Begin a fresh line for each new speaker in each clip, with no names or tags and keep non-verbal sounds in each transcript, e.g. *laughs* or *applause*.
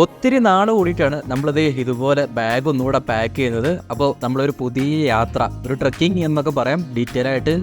ഒത്തിരി നാൾ കൂടിയിട്ടാണ് നമ്മളിത് ഇതുപോലെ ബാഗ് ഒന്നുകൂടെ പാക്ക് ചെയ്യുന്നത്. അപ്പോൾ നമ്മളൊരു പുതിയ യാത്ര ഒരു ട്രക്കിംഗ് എന്നൊക്കെ പറയാം. ഡീറ്റെയിൽ ആയിട്ട്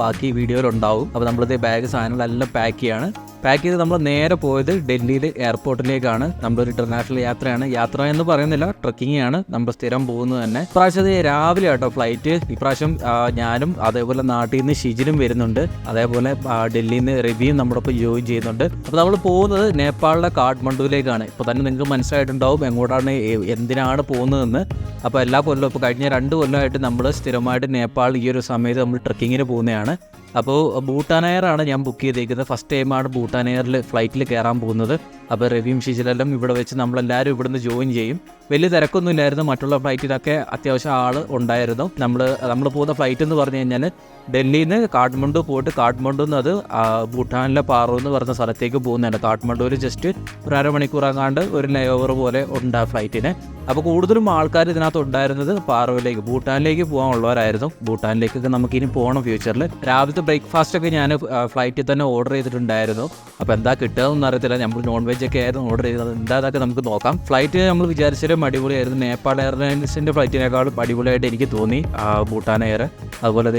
ബാക്കി വീഡിയോയിൽ ഉണ്ടാവും. അപ്പോൾ നമ്മളിത് ബാഗ് സാധനങ്ങളെല്ലാം പാക്ക് ചെയ്യാണ്. പാക്ക് ചെയ്ത് നമ്മൾ നേരെ പോയത് ഡൽഹിയിൽ എയർപോർട്ടിലേക്കാണ് നമ്മളൊരു ഇന്റർനാഷണൽ യാത്രയാണ്. യാത്ര എന്ന് പറയുന്നില്ല ട്രക്കിംഗ് ആണ്. നമ്മൾ സ്ഥിരം പോകുന്നത് തന്നെ. ഇപ്രാവശ്യം രാവിലെ ആട്ടോ ഫ്ലൈറ്റ് ഇപ്രാവശ്യം ഞാനും അതേപോലെ നാട്ടിൽ നിന്ന് ഷിജിലും വരുന്നുണ്ട്. അതേപോലെ ഡൽഹിയിൽ നിന്ന് റിവ്യൂ നമ്മുടെ ഒപ്പം ജോയിൻ ചെയ്യുന്നുണ്ട്. അപ്പോൾ നമ്മൾ പോകുന്നത് നേപ്പാളിലെ കാഠ്മണ്ഡുവിലേക്കാണ്. ഇപ്പോൾ തന്നെ നിങ്ങൾക്ക് മനസ്സിലായിട്ടുണ്ടാവും എങ്ങോട്ടാണ് എന്തിനാണ് പോകുന്നതെന്ന്. അപ്പോൾ എല്ലാ കൊല്ലവും ഇപ്പോൾ കഴിഞ്ഞ രണ്ട് കൊല്ലമായിട്ട് നമ്മൾ സ്ഥിരമായിട്ട് നേപ്പാൾ ഈ ഒരു സമയത്ത് നമ്മൾ ട്രക്കിങ്ങിന് പോകുന്നതാണ്. അപ്പോൾ ഭൂട്ടാൻ എയറാണ് ഞാൻ ബുക്ക് ചെയ്തേക്കുന്നത്. ഫസ്റ്റ് ടൈമാണ് ഭൂട്ടാൻ എയറിൽ ഫ്ലൈറ്റിൽ കയറാൻ പോകുന്നത്. അപ്പോൾ റവിയും ഷിജിലെല്ലാം ഇവിടെ വെച്ച് നമ്മളെല്ലാവരും ഇവിടുന്ന് ജോയിൻ ചെയ്യും. വലിയ തിരക്കൊന്നും ഇല്ലായിരുന്നു. മറ്റുള്ള ഫ്ലൈറ്റിലൊക്കെ അത്യാവശ്യം ആൾ ഉണ്ടായിരുന്നു. നമ്മൾ നമ്മൾ പോകുന്ന ഫ്ലൈറ്റ് എന്ന് പറഞ്ഞു കഴിഞ്ഞാൽ ഡൽഹിയിൽ നിന്ന് കാഠ്മണ്ഡു പോയിട്ട് കാഠ്മണ്ഡു നിന്ന് അത് ഭൂട്ടാനിലെ പാറു എന്ന് പറഞ്ഞ സ്ഥലത്തേക്ക് പോകുന്നതാണ്. കാഠ്മണ്ഡുവിൽ ജസ്റ്റ് ഒരു അരമണിക്കൂർ അങ്ങാണ്ട് ഒരു ലേ ഓവർ പോലെ ഉണ്ട് ആ ഫ്ലൈറ്റിന് അപ്പോൾ കൂടുതലും ആൾക്കാർ ഇതിനകത്ത് ഉണ്ടായിരുന്നത് പാറവിലേക്ക് ഭൂട്ടാനിലേക്ക് പോകാനുള്ളവരായിരുന്നു ഭൂട്ടാനിലേക്കൊക്കെ നമുക്ക് ഇനി പോകണം ഫ്യൂച്ചറിൽ രാവിലത്തെ ബ്രേക്ക്ഫാസ്റ്റ് ഒക്കെ ഞാൻ ഫ്ലൈറ്റിൽ തന്നെ ഓർഡർ ചെയ്തിട്ടുണ്ടായിരുന്നു. അപ്പോൾ എന്താ കിട്ടുകയെന്നൊന്നും അറിയത്തില്ല. നമ്മൾ നോൺ വെജ് ഒക്കെ ആയിരുന്നു ഓർഡർ ചെയ്തത്. എന്താ അതൊക്കെ നമുക്ക് നോക്കാം. ഫ്ലൈറ്റ് നമ്മൾ വിചാരിച്ചാലും അടിപൊളിയായിരുന്നു. നേപ്പാൾ എയർലൈൻസിന്റെ ഫ്ലൈറ്റിനേക്കാളും അടിപൊളിയായിട്ട് എനിക്ക് തോന്നി ഭൂട്ടാൻ എയർ. അതുപോലെ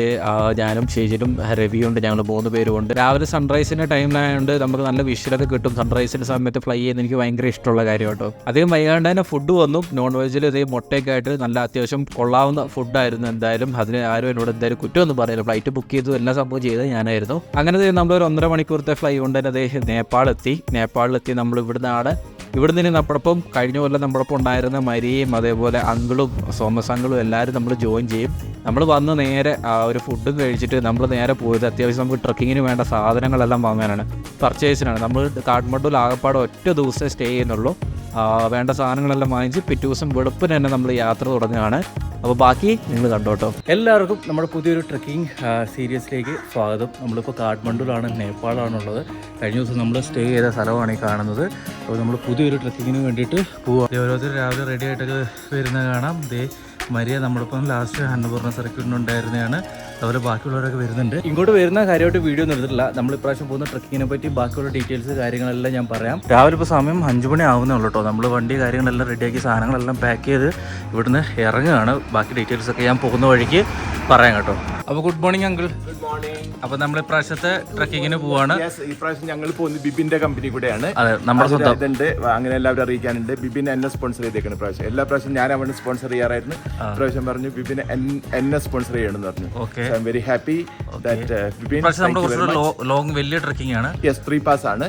ഞാനും ഷേജിലും രവിയുണ്ട് ഞങ്ങൾ മൂന്ന് പേരുമുണ്ട് രാവിലെ സൺറൈസിന്റെ ടൈമിലായതുകൊണ്ട് നമുക്ക് നല്ല വിഷ്വലൊക്കെ കിട്ടും. സൺറൈസിന്റെ സമയത്ത് ഫ്ലൈ ചെയ്യുന്ന എനിക്ക് ഭയങ്കര ഇഷ്ടമുള്ള കാര്യം കേട്ടോ അധികം വൈകാണ്ട് തന്നെ ഫുഡ് വന്നു. നോൺ വെജിൽ ഇതേ മുട്ടയൊക്കെ ആയിട്ട് നല്ല അത്യാവശ്യം കൊള്ളാവുന്ന ഫുഡായിരുന്നു. എന്തായാലും അതിന് ആരും എന്നോട് എന്തായാലും കുറ്റമൊന്നും പറയില്ല. ഫ്ലൈറ്റ് ബുക്ക് ചെയ്തു. എല്ലാ സംഭവം ചെയ്തത് ഞാനായിരുന്നു. അങ്ങനെ നമ്മളൊരു ഒന്നര മണിക്കൂറത്തെ ഫ്ലൈ കൊണ്ട് തന്നെ അദ്ദേഹം നേപ്പാളെത്തി. നേപ്പാളിലെത്തി. നമ്മൾ ഇവിടുന്നാണ് ഇവിടുന്ന് നിന്ന് നമ്മളൊപ്പം കഴിഞ്ഞ കൊല്ലം നമ്മളൊപ്പം ഉണ്ടായിരുന്ന മരിയും അതേപോലെ അങ്കിളും സോമസ് അങ്കിളും എല്ലാവരും നമ്മൾ ജോയിൻ ചെയ്യും. നമ്മൾ വന്ന് നേരെ ഒരു ഫുഡും കഴിച്ചിട്ട് നമ്മൾ നേരെ പോയത് അത്യാവശ്യം നമുക്ക് ട്രക്കിങ്ങിന് വേണ്ട സാധനങ്ങളെല്ലാം വാങ്ങാനാണ്. പർച്ചേസിനാണ് നമ്മൾ കാഠ്മണ്ഡുവിൽ ആകപ്പാടെ ഒറ്റ ദിവസമേ സ്റ്റേ ചെയ്യുന്നുള്ളൂ. വേണ്ട സാധനങ്ങളെല്ലാം വാങ്ങിച്ച് പിറ്റേ ദിവസം വെളുപ്പിന് തന്നെ നമ്മൾ യാത്ര തുടങ്ങുകയാണ്. അപ്പോൾ ബാക്കി നിങ്ങൾ കണ്ടോട്ടോ. എല്ലാവർക്കും നമ്മുടെ പുതിയൊരു ട്രക്കിംഗ് സീരീസിലേക്ക് സ്വാഗതം. നമ്മളിപ്പോൾ കാഠ്മണ്ഡുവിലാണ് നേപ്പാളാണുള്ളത്. കഴിഞ്ഞ ദിവസം നമ്മൾ സ്റ്റേ ചെയ്ത സ്ഥലമാണ് ഈ കാണുന്നത്. അപ്പോൾ നമ്മൾ പുതിയൊരു ട്രക്കിങ്ങിന് വേണ്ടിയിട്ട് പോവാം. ഓരോരുത്തർ രാവിലെ റെഡി ആയിട്ടൊക്കെ വരുന്നത് കാണാം. ദേ മരിയ നമ്മളിപ്പം ലാസ്റ്റ് അന്നപൂർണ സർക്യൂട്ടിനുണ്ടായിരുന്നതാണ്. അതുപോലെ ബാക്കിയുള്ളവരൊക്കെ വരുന്നുണ്ട്. ഇങ്ങോട്ട് വരുന്ന കാര്യമായിട്ട് വീഡിയോ ഒന്നും എടുത്തിട്ടില്ല. നമ്മൾ ഇപ്രാവശ്യം പോകുന്ന ട്രക്കിങ്ങിനെ പറ്റി ബാക്കിയുള്ള ഡീറ്റെയിൽസ് കാര്യങ്ങളെല്ലാം ഞാൻ പറയാം. രാവിലെ ഇപ്പോൾ സമയം അഞ്ച് മണി ആവുന്നേ ഉള്ളൂ കേട്ടോ നമ്മൾ വണ്ടി കാര്യങ്ങളെല്ലാം റെഡിയാക്കി സാധനങ്ങളെല്ലാം പാക്ക് ചെയ്ത് ഇവിടുന്ന് ഇറങ്ങുകയാണ്. ബാക്കി ഡീറ്റെയിൽസൊക്കെ ഞാൻ പോകുന്ന വഴിക്ക്. പറയാം കേട്ടോ. അപ്പൊ good morning uncle
good morning
അപ്പോൾ നമ്മൾ ഇപ്രാവശ്യത്തെ ട്രക്കിങ്ങിന് പോവാണ്.
യെസ് ഈ പ്രാവശ്യം ഞങ്ങൾ പോകുന്നത് ബിബിന്റെ കമ്പനി കൂടെയാണ്.
അതെ നമ്മുടെ സ്വന്തം.
അങ്ങനെ എല്ലാവരും അറിയിക്കാനുണ്ട്. ബിബിൻ എന്നെ സ്പോൺസർ ചെയ്തേക്കാണ് പ്രാവശ്യം എല്ലാ പ്രാവശ്യം ഞാൻ അവന് സ്പോൺസർ ചെയ്യാറായിരുന്നു. പ്രാവശ്യം പറഞ്ഞു ബിബിൻ എന്നെ സ്പോൺസർ ചെയ്യണമെന്ന് പറഞ്ഞു. Okay I am very happy
ഇപ്രാവശ്യം ലോങ് വലിയ ട്രക്കിംഗ് ആണ്.
യെസ് ത്രീ പാസ് ആണ്.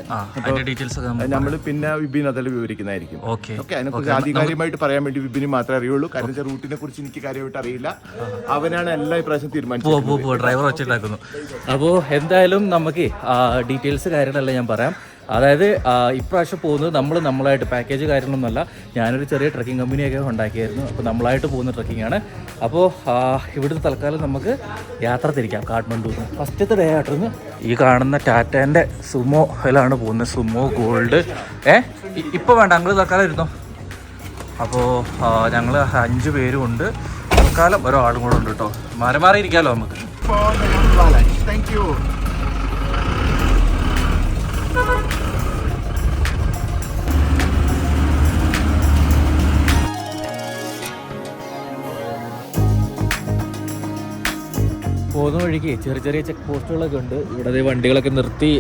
ഡീറ്റെയിൽസ്
നമ്മൾ പിന്നെ ബിബിൻ അതിൽ വിവരിക്കുന്നതായിരിക്കും.
ഓക്കെ
അതിനെ അതിനെക്കുറിച്ച് ആധികാരികമായിട്ട് പറയാൻ വേണ്ടി ബിബിന് മാത്രമേ അറിയുള്ളൂ. കാരണം റൂട്ടിനെ കുറിച്ച് എനിക്ക് കാര്യമായിട്ട് അറിയില്ല. അവനാണ്
പോ പോ ഡ്രൈവർ വെച്ചിട്ടാക്കുന്നു അപ്പോൾ എന്തായാലും നമുക്ക് ഡീറ്റെയിൽസ് കാര്യങ്ങളെല്ലാം ഞാൻ പറയാം. അതായത് ഇപ്രാവശ്യം പോകുന്നത് നമ്മൾ നമ്മളായിട്ട് പാക്കേജ് കാര്യങ്ങളൊന്നുമല്ല. ഞാനൊരു ചെറിയ ട്രക്കിംഗ് കമ്പനിയൊക്കെ ഉണ്ടാക്കിയായിരുന്നു. അപ്പോൾ നമ്മളായിട്ട് പോകുന്ന ട്രക്കിംഗ് ആണ്. അപ്പോൾ ഇവിടുത്തെ തൽക്കാലം നമുക്ക് യാത്ര തിരിക്കാം കാഠ്മണ്ഡു ഫസ്റ്റത്തെ ഡേ ആയിട്ടിരുന്ന് ഈ കാണുന്ന ടാറ്റേന്റെ സുമോയിലാണ് പോകുന്നത്. Sumo Gold. ഏ? ഇപ്പോൾ വേണ്ട ഞങ്ങൾ തൽക്കാലം ഇരുന്നോ. അപ്പോൾ ഞങ്ങൾ അഞ്ച് പേരും ഉണ്ട് തൽക്കാലം ഒരാളും കൂടെ ഉണ്ട് കേട്ടോ മാറി മാറി ഇരിക്കാമല്ലോ നമുക്ക്. പോകുന്ന വഴിക്ക് ചെറിയ ചെറിയ ചെക്ക് പോസ്റ്റുകളൊക്കെ ഉണ്ട്. ഇവിടെ ദേ വണ്ടികളൊക്കെ നിർത്തി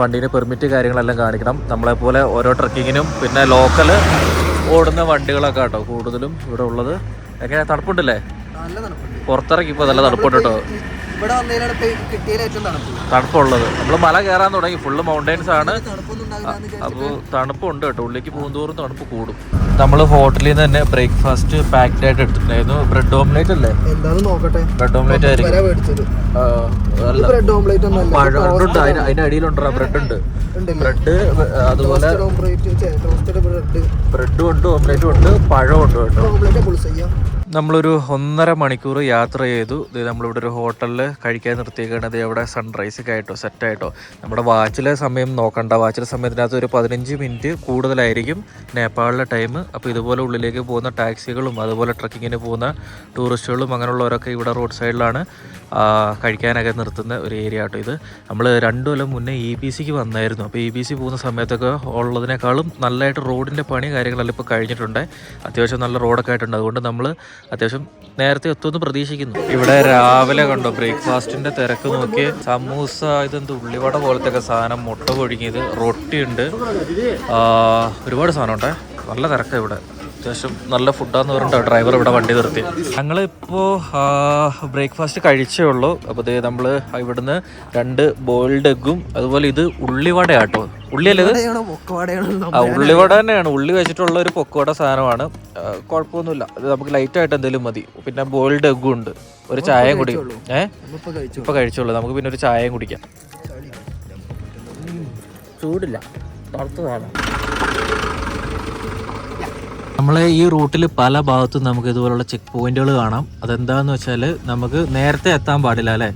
വണ്ടീന്റെ പെർമിറ്റ് കാര്യങ്ങളെല്ലാം കാണിക്കണം. നമ്മളെപ്പോലെ ഓരോ ട്രക്കിങ്ങിനും പിന്നെ ലോക്കൽ ഓടുന്ന വണ്ടികളൊക്കെ കേട്ടോ കൂടുതലും ഇവിടെ ഉള്ളത്. എങ്ങനെ തണുപ്പുണ്ടല്ലേ? പുറത്തിറക്കി ഇപ്പോൾ നല്ല തണുപ്പുണ്ട് കേട്ടോ.
ഇപ്പൊ
തണുപ്പുള്ളത്. നമ്മൾ മല കയറാൻ തുടങ്ങി. ഫുള്ള് മൗണ്ടൈൻസ് ആണ്. അപ്പോൾ തണുപ്പുണ്ട് കേട്ടോ. ഉള്ളിലേക്ക് പോകുന്തോറും തണുപ്പ് കൂടും. നമ്മൾ ഹോട്ടലിൽ നിന്ന് തന്നെ ബ്രേക്ക്ഫാസ്റ്റ് പാക്ഡ് ആയിട്ട് എടുത്തിട്ടുണ്ടായിരുന്നു. ബ്രെഡ് ഓംലേറ്റ് അല്ലേ? ബ്രെഡ് ഓംലേറ്റ് ആയിരിക്കും. പഴമുണ്ട് അതിന് അതിന്റെ അടിയിലുണ്ടോ? ബ്രെഡ് ഉണ്ട്. ബ്രെഡ് അതുപോലെ
ബ്രെഡ്
ഉണ്ട് ഓംലേറ്റും ഉണ്ട് പഴമുണ്ട് ഉണ്ട് കേട്ടോ.
നമ്മളൊരു ഒന്നര മണിക്കൂർ യാത്ര ചെയ്തു. ഇത് നമ്മളിവിടെ ഒരു ഹോട്ടലിൽ കഴിക്കാൻ നിർത്തിയേക്കാണ്. ഇത് അവിടെ സൺറൈസ് ഒക്കെ ആയിട്ടോ. സെറ്റായിട്ടോ നമ്മുടെ വാച്ചിലെ സമയം നോക്കണ്ട. വാച്ചിലെ സമയത്തിനകത്ത് ഒരു പതിനഞ്ച് മിനിറ്റ് കൂടുതലായിരിക്കും നേപ്പാളിലെ ടൈം അപ്പോൾ ഇതുപോലെ ഉള്ളിലേക്ക് പോകുന്ന ടാക്സികളും അതുപോലെ ട്രക്കിങ്ങിന് പോകുന്ന ടൂറിസ്റ്റുകളും അങ്ങനെയുള്ളവരൊക്കെ ഇവിടെ റോഡ് സൈഡിലാണ് കഴിക്കാനൊക്കെ നിർത്തുന്ന ഒരു ഏരിയ ആട്ടോ ഇത്. നമ്മൾ രണ്ടു കൊല്ലം മുന്നേ ഇ ബി സിക്ക് വന്നായിരുന്നു. അപ്പോൾ ഇ ബി സി പോകുന്ന സമയത്തൊക്കെ ഉള്ളതിനേക്കാളും നല്ലതായിട്ട് റോഡിന്റെ പണി കാര്യങ്ങളെല്ലാം ഇപ്പോൾ കഴിഞ്ഞിട്ടുണ്ട്. അത്യാവശ്യം നല്ല റോഡൊക്കെ ആയിട്ടുണ്ട്. അതുകൊണ്ട് നമ്മൾ അത്യാവശ്യം നേരത്തെ എത്തുമെന്ന് പ്രതീക്ഷിക്കുന്നു. ഇവിടെ രാവിലെ കണ്ടോ ബ്രേക്ക്ഫാസ്റ്റിന്റെ തിരക്ക് നോക്കി. സമൂസ ഇതെന്ത് ഉള്ളിവട പോലത്തെ സാധനം മുട്ട പൊഴുങ്ങിയത് റൊട്ടിയുണ്ട്. ഒരുപാട് സാധനം ഉണ്ടേ നല്ല തിരക്കാണ് ഇവിടെ. അത്യാവശ്യം നല്ല ഫുഡാന്ന് പറഞ്ഞിട്ട് ഡ്രൈവർ ഇവിടെ വണ്ടി നിർത്തി. ഞങ്ങളിപ്പോൾ ബ്രേക്ക്ഫാസ്റ്റ് കഴിച്ചേ ഉള്ളൂ. അപ്പോൾ ഇതേ നമ്മൾ ഇവിടുന്ന് രണ്ട് ബോയിൽഡ് എഗ്ഗും അതുപോലെ ഇത് ഉള്ളിയല്ലേ ഇത്?
ഇവിടെയാണോ പൊക്കവാടയാണോ
ആ ഉള്ളിവട തന്നെയാണ്. ഉള്ളി വെച്ചിട്ടുള്ള ഒരു പൊക്കുവട സാധനമാണ്. കുഴപ്പമൊന്നുമില്ല. അത് നമുക്ക് ലൈറ്റായിട്ട് എന്തെങ്കിലും മതി. പിന്നെ ബോയിൽഡ് എഗ്ഗും ഉണ്ട്. ഒരു ചായയും കുടി. ഏ?
ഇപ്പം കഴിച്ചുള്ളൂ
ഇപ്പൊ കഴിച്ചോളൂ. നമുക്ക് പിന്നെ ഒരു ചായയും കുടിക്കാം. ചൂടില്ല. തണുത്തതാണ് നമ്മളെ ഈ റൂട്ടിൽ പല ഭാഗത്തും നമുക്ക് ഇതുപോലുള്ള ചെക്ക് പോയിന്റുകൾ കാണാം. അതെന്താന്ന് വെച്ചാൽ നമുക്ക് നേരത്തെ എത്താൻ പാടില്ല അല്ലേ?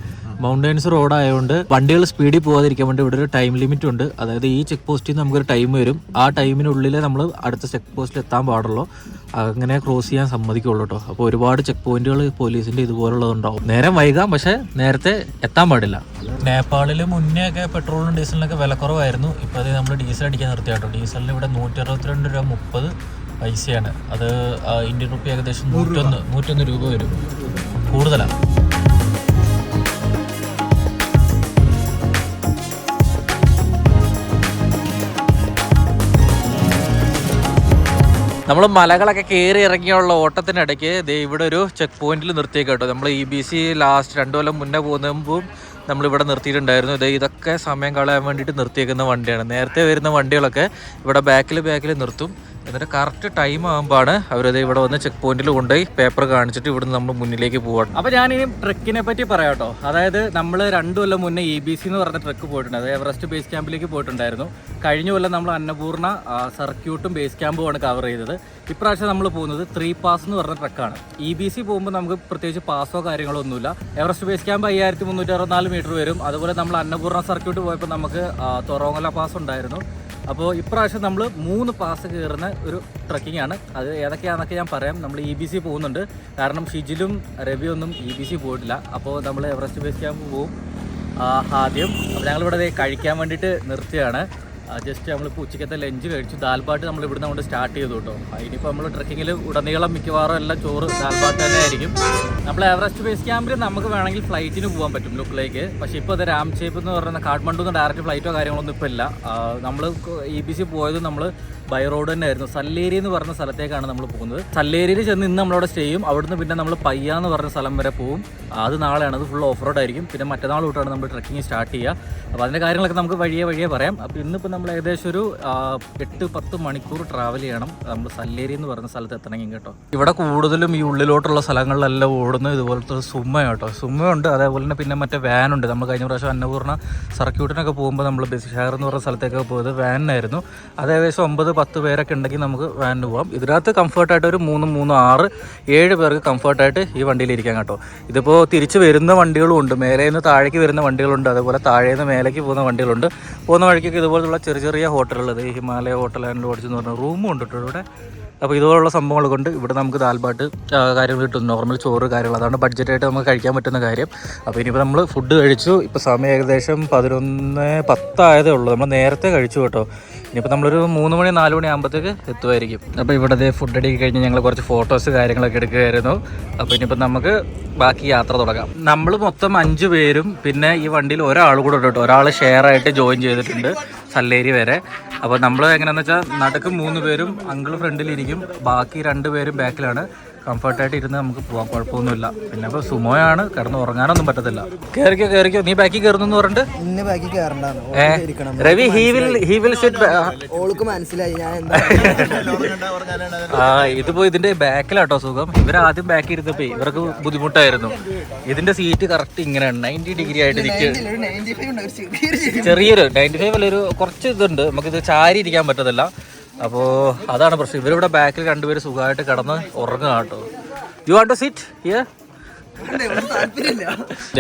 മൗണ്ടൈൻസ് റോഡ് ആയതുകൊണ്ട് വണ്ടികൾ സ്പീഡിൽ പോകാതിരിക്കാൻ വേണ്ടി ഇവിടെ ഒരു ടൈം ലിമിറ്റ് ഉണ്ട്. അതായത് ഈ ചെക്ക് പോസ്റ്റിൽ നമുക്കൊരു ടൈം വരും. ആ ടൈമിനുള്ളിൽ നമ്മൾ അടുത്ത ചെക്ക് പോസ്റ്റിൽ എത്താൻ പാടുള്ളൂ. അങ്ങനെ ക്രോസ് ചെയ്യാൻ സമ്മതിക്കുള്ളൂ കേട്ടോ അപ്പോൾ ഒരുപാട് ചെക്ക് പോയിന്റുകൾ പോലീസിന്റെ ഇതുപോലുള്ളതുണ്ടാവും. നേരം വൈകാം പക്ഷേ നേരത്തെ എത്താൻ പാടില്ല. നേപ്പാളിൽ മുന്നേ ഒക്കെ പെട്രോളിനും ഡീസലിനൊക്കെ വിലക്കുറവായിരുന്നു ഇപ്പോൾ അത് നമ്മൾ ഡീസൽ അടിക്കാൻ നിർത്തിയാട്ടോ. ഡീസലിന് ഇവിടെ നൂറ്റി അറുപത്തിരണ്ട് രൂപ മുപ്പത്. പൈസയാണ്. അത് ഇന്ത്യൻ റുപ്പി ഏകദേശം നൂറ്റൊന്ന് നൂറ്റൊന്ന് രൂപ വരും. കൂടുതലാണ്. നമ്മൾ മലകളൊക്കെ കയറി ഇറങ്ങിയുള്ള ഓട്ടത്തിനിടയ്ക്ക് ദേ ഇവിടെ ഒരു ചെക്ക് പോയിന്റിൽ നിർത്തിയേക്കട്ടോ നമ്മൾ ഇ ബി സി ലാസ്റ്റ് രണ്ടു കൊല്ലം മുന്നേ പോകുമ്പോൾ നമ്മളിവിടെ നിർത്തിയിട്ടുണ്ടായിരുന്നു. ഇത് ഇതൊക്കെ സമയം കളയാൻ വേണ്ടിയിട്ട് നിർത്തിയേക്കുന്ന വണ്ടിയാണ്. നേരത്തെ വരുന്ന വണ്ടികളൊക്കെ ഇവിടെ ബാക്കിൽ ബാക്കിൽ നിർത്തും. എന്നിട്ട് കറക്റ്റ് ടൈം ആകുമ്പോഴാണ് അവരത് ഇവിടെ വന്ന് ചെക്ക് പോയിന്റിൽ കൊണ്ടുപോയി പേപ്പർ കാണിച്ചിട്ട് ഇവിടുന്ന് നമ്മൾ മുന്നിലേക്ക് പോകണം അപ്പോൾ ഈ ട്രക്കിനെ പറ്റി പറയാട്ടോ അതായത് നമ്മൾ രണ്ടു കൊല്ലം മുന്നേ ഇ ബി സി എന്ന് പറഞ്ഞ ട്രക്ക് പോയിട്ടുണ്ട്. അതായത് എവറസ്റ്റ് ബേസ് ക്യാമ്പിലേക്ക് പോയിട്ടുണ്ടായിരുന്നു. കഴിഞ്ഞ കൊല്ലം നമ്മൾ അന്നപൂർണ സർക്യൂട്ടും ബേസ് ക്യാമ്പുമാണ് കവർ ചെയ്തത്. ഇപ്രാവശ്യം നമ്മൾ പോകുന്നത് ത്രീ പാസ് എന്ന് പറഞ്ഞ ട്രക്കാണ് ഇ ബി സി പോകുമ്പോൾ നമുക്ക് പ്രത്യേകിച്ച് പാസോ കാര്യങ്ങളോ ഒന്നുമില്ല. എവറസ്റ്റ് ബേസ് ക്യാമ്പ് അയ്യായിരത്തി മുന്നൂറ്റി അറുപത്തിനാല് മീറ്റർ വരും. അതുപോലെ നമ്മൾ അന്നപൂർണ സർക്യൂട്ട് പോയപ്പോൾ നമുക്ക് തൊറോങ്ങല പാസ് ഉണ്ടായിരുന്നു. അപ്പോൾ ഇപ്രാവശ്യം നമ്മൾ മൂന്ന് പാസ് കയറുന്ന ഒരു ട്രക്കിംഗ് ആണ്. അത് ഏതൊക്കെയാണെന്നൊക്കെ ഞാൻ പറയാം. നമ്മൾ ഇ ബി സി പോകുന്നുണ്ട്. കാരണം ഷിജിലും രവിയൊന്നും ഇ ബി സി പോയിട്ടില്ല. അപ്പോൾ നമ്മൾ എവറസ്റ്റ് ബേസ് ക്യാമ്പ് പോകും ആദ്യം. അപ്പോൾ ഞങ്ങളിവിടെ കഴിക്കാൻ വേണ്ടിയിട്ട് നിർത്തിയാണ്. ജസ്റ്റ് നമ്മളിപ്പോൾ ഉച്ചക്കത്തെ ലഞ്ച് കഴിച്ചു. ദാൽപാട്ട് നമ്മൾ ഇവിടുന്ന് കൊണ്ട് സ്റ്റാർട്ട് ചെയ്തു കേട്ടോ. അതിനിപ്പോൾ നമ്മൾ ട്രക്കിങ്ങിൽ ഉടനീളം മിക്കവാറും എല്ലാം ചോറ് ദാൽബാട്ട് തന്നെ ആയിരിക്കും. നമ്മൾ എവറസ്റ്റ് ബേസ് ക്യാമ്പിൽ നമുക്ക് വേണമെങ്കിൽ ഫ്ലൈറ്റിന് പോകാൻ പറ്റും ലുക്കിലേക്ക്. പക്ഷേ ഇപ്പോൾ അത് രാംചേപ്പ് എന്ന് പറയുന്ന കാഠ്മണ്ഡു നിന്ന് ഡയറക്റ്റ് ഫ്ലൈറ്റോ കാര്യങ്ങളൊന്നും ഇപ്പോൾ ഇല്ല. നമ്മൾ ഇ ബി സി പോയത് നമ്മൾ ബൈ റോഡ് തന്നെ ആയിരുന്നു. സല്ലേരി എന്ന് പറഞ്ഞ സ്ഥലത്തേക്കാണ് നമ്മൾ പോകുന്നത്. സല്ലേരിയിൽ ചെന്ന് ഇന്ന് നമ്മളവിടെ സ്റ്റേ ചെയ്യും. അവിടുന്ന് പിന്നെ നമ്മൾ പയ്യ എന്ന് പറഞ്ഞ സ്ഥലം വരെ പോകും അത് നാളെയാണ്. അത് ഫുൾ ഓഫ് റോഡ് ആയിരിക്കും. പിന്നെ മറ്റന്നാൾ തൊട്ടാണ് നമ്മൾ ട്രക്കിംഗ് സ്റ്റാർട്ട് ചെയ്യുക. അപ്പോൾ അതിന്റെ കാര്യങ്ങളൊക്കെ നമുക്ക് വഴിയെ വഴിയെ പറയാം. അപ്പോൾ ഇന്നിപ്പോൾ നമ്മൾ ഏകദേശം ഒരു എട്ട് പത്ത് മണിക്കൂർ ട്രാവൽ ചെയ്യണം. നമ്മൾ സല്ലേരി എന്ന് പറയുന്ന സ്ഥലത്ത് എത്തണമെങ്കിൽ കേട്ടോ. ഇവിടെ കൂടുതലും ഈ ഉള്ളിലോട്ടുള്ള സ്ഥലങ്ങളിലെല്ലാം ഓടുന്നത് ഇതുപോലത്തെ സുമ്മ കേട്ടോ. സുമ്മയുണ്ട് അതേപോലെ തന്നെ പിന്നെ മറ്റേ വാനുണ്ട് നമ്മൾ കഴിഞ്ഞ പ്രാവശ്യം അന്നപൂർണ സർക്യൂട്ടിനൊക്കെ പോകുമ്പോൾ നമ്മൾ ബസ് എന്ന് പറഞ്ഞ സ്ഥലത്തേക്ക് പോയത്. വാനിനായിരുന്നു അത് ഏകദേശം ഒമ്പത് പത്ത് പേരൊക്കെ ഉണ്ടെങ്കിൽ നമുക്ക് വാനിന് പോകാം ഇതിനകത്ത് കംഫർട്ടായിട്ട് ഒരു മൂന്ന് മൂന്ന് ആറ് ഏഴ് പേർക്ക് കംഫർട്ടായിട്ട് ഈ വണ്ടിയിലിരിക്കാം കേട്ടോ. ഇതിപ്പോൾ തിരിച്ച് വരുന്ന വണ്ടികളും ഉണ്ട്. മേലെ നിന്ന് താഴേക്ക് വരുന്ന വണ്ടികളുണ്ട്. അതേപോലെ താഴേന്ന് മേലേക്ക് പോകുന്ന വണ്ടികളുണ്ട്. പോകുന്ന വഴിക്കൊക്കെ ഇതുപോലുള്ള ചെറിയ ചെറിയ ഹോട്ടലുള്ളത് ഹിമാലയ ഹോട്ടൽ ആൻഡ് ലോഡ്ജ് എന്ന് പറഞ്ഞ റൂമും ഉണ്ട് കേട്ടോ ഇവിടെ. അപ്പോൾ ഇതുപോലുള്ള സംഭവങ്ങൾ കൊണ്ട് ഇവിടെ നമുക്ക് ദാൽബാട്ട് കാര്യങ്ങൾ കിട്ടും. നോർമൽ ചോറ് കാര്യങ്ങൾ അതാണ് ബഡ്ജറ്റായിട്ട് നമുക്ക് കഴിക്കാൻ പറ്റുന്ന കാര്യം. അപ്പോൾ ഇനിയിപ്പോൾ നമ്മൾ ഫുഡ് കഴിച്ചു. ഇപ്പോൾ സമയം ഏകദേശം പതിനൊന്ന് പത്തായതേ ഉള്ളൂ. നമ്മൾ നേരത്തെ കഴിച്ചു കേട്ടോ. ഇനിയിപ്പോൾ നമ്മളൊരു മൂന്ന് മണി നാല് മണി ആകുമ്പോഴത്തേക്ക് എത്തുമായിരിക്കും. അപ്പോൾ ഇവിടുത്തെ ഫുഡ് അടി കഴിഞ്ഞ് ഞങ്ങൾ കുറച്ച് ഫോട്ടോസ് കാര്യങ്ങളൊക്കെ എടുക്കുകയായിരുന്നു. അപ്പോൾ ഇനിയിപ്പോൾ നമുക്ക് ബാക്കി യാത്ര തുടങ്ങാം. നമ്മൾ മൊത്തം അഞ്ച് പേരും പിന്നെ ഈ വണ്ടിയിൽ ഒരാൾ കൂടെ ഉണ്ട് കേട്ടോ. ഒരാൾ ആയിട്ട് ജോയിൻ ചെയ്തിട്ടുണ്ട് സല്ലേരി വരെ. അപ്പോൾ നമ്മൾ എങ്ങനെയാണെന്ന് വെച്ചാൽ നടുക്ക് മൂന്ന് പേരും അങ്കിൾ ഫ്രണ്ടിലിരിക്കും ബാക്കി രണ്ട് പേരും ബാക്കിലാണ് കംഫർട്ടായിട്ട് ഇരുന്ന് നമുക്ക് പോവാം. കുഴപ്പമൊന്നുമില്ല. പിന്നെ ഇപ്പോൾ സുമോയാണ്. കിടന്ന് ഉറങ്ങാനൊന്നും പറ്റത്തില്ല. കയറിക്കോ കയറിക്കോ നീ ബാക്കി കയറുന്നു പറഞ്ഞിട്ട്?
ഇന്ന് ബാക്കി
Ravi he will he will sit
ഓൾക്ക് മനസ്സിലായി. ഞാൻ
ആ ഇതിപ്പോ ഇതിന്റെ ബാക്കിലാട്ടോ സുഖം. ഇവർ ആദ്യം ബാക്കിൽ ഇരുന്നപ്പോ ഇവർക്ക് ബുദ്ധിമുട്ടായിരുന്നു. ഇതിന്റെ സീറ്റ് കറക്റ്റ് ഇങ്ങനെയാണ് നയന്റി ഡിഗ്രി ആയിട്ട് നിൽക്കുക
ഒരു 95 ഉണ്ട്, ഒരു ചെറിയൊരു ചെറിയ-
ചെറിയൊരു നയന്റി ഫൈവ് അല്ല ഒരു കുറച്ച് ഇതുണ്ട്. നമുക്കിത് ചാരി ഇരിക്കാൻ പറ്റത്തില്ല. അപ്പോൾ അതാണ് പ്രശ്നം. ഇവരിവിടെ ബാക്കിൽ രണ്ടുപേര് സുഖമായിട്ട് കിടന്ന് ഉറങ്ങുക കേട്ടോ. You
want to sit
here